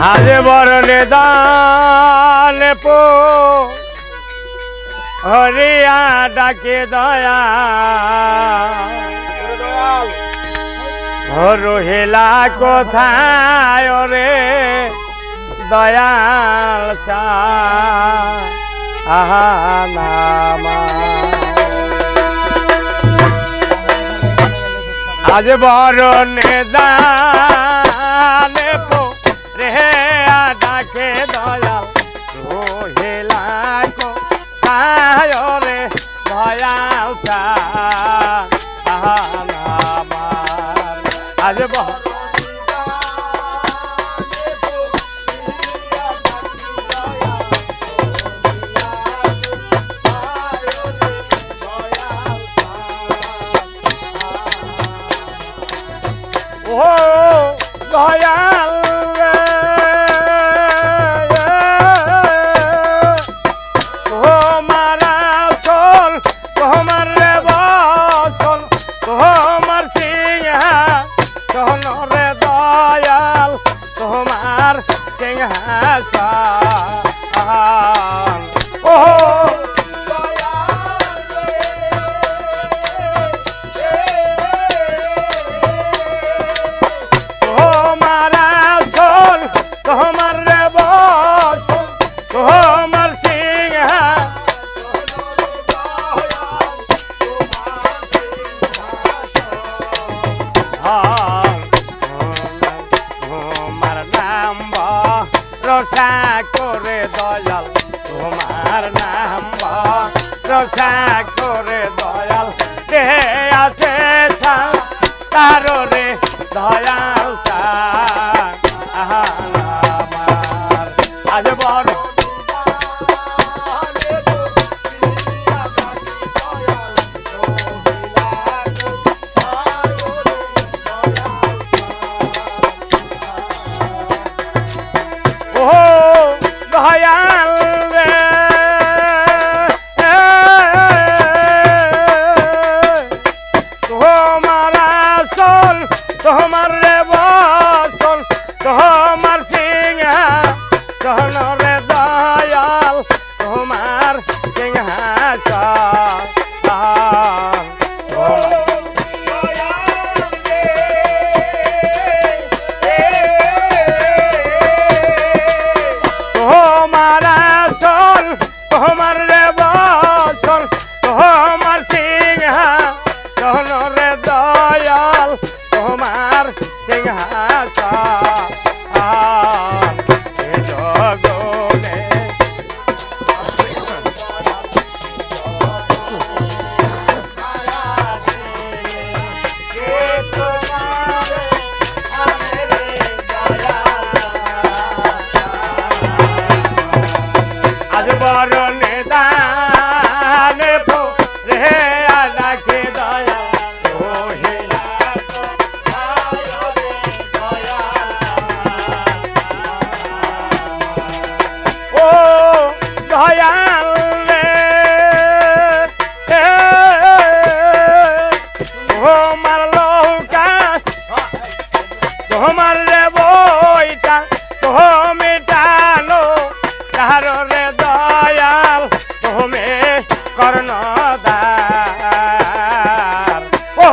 হাজে বরণে দান পো। হরিয়া ডাকে দয়া। রহিলা কোথায় রে দয়াল আহা আজ বরণে দা 这不好 তোমার সিংহাস ও দয়ারে দয়া সদার। ও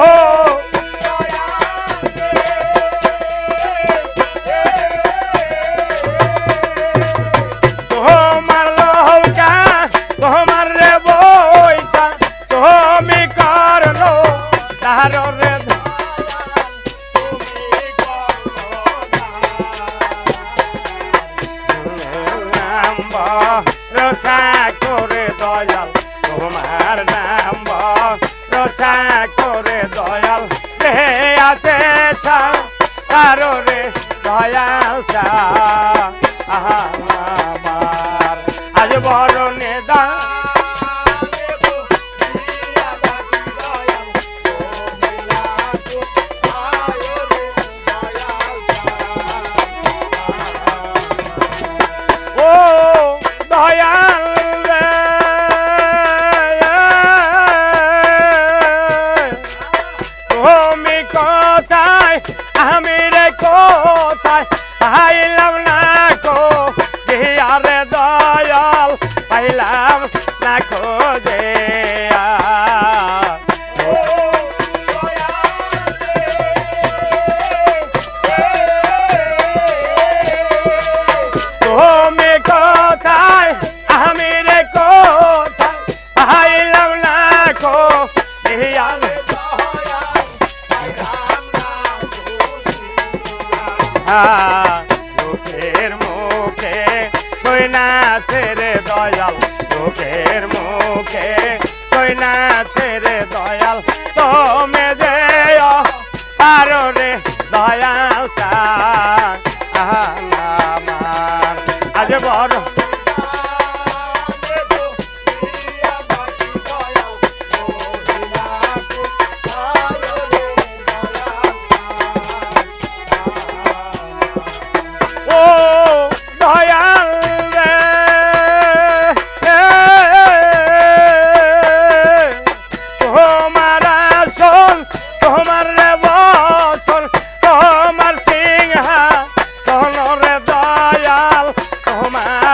তোমার লহকা তোমার রে বইটা তুমি করল তাহার রে রসা করে দয়াল। তোমার নাম রসা করে দয়াল রে আছে কারও রে দয়াল সা Pailam nako giyare dayal Pailam nako jeya Tome kothay amire kothay Pailam nako giyare dayal Pailam nako jeya না ছেড়ে দয়াল মুখের মুখে কই না ছেড়ে দয়াল।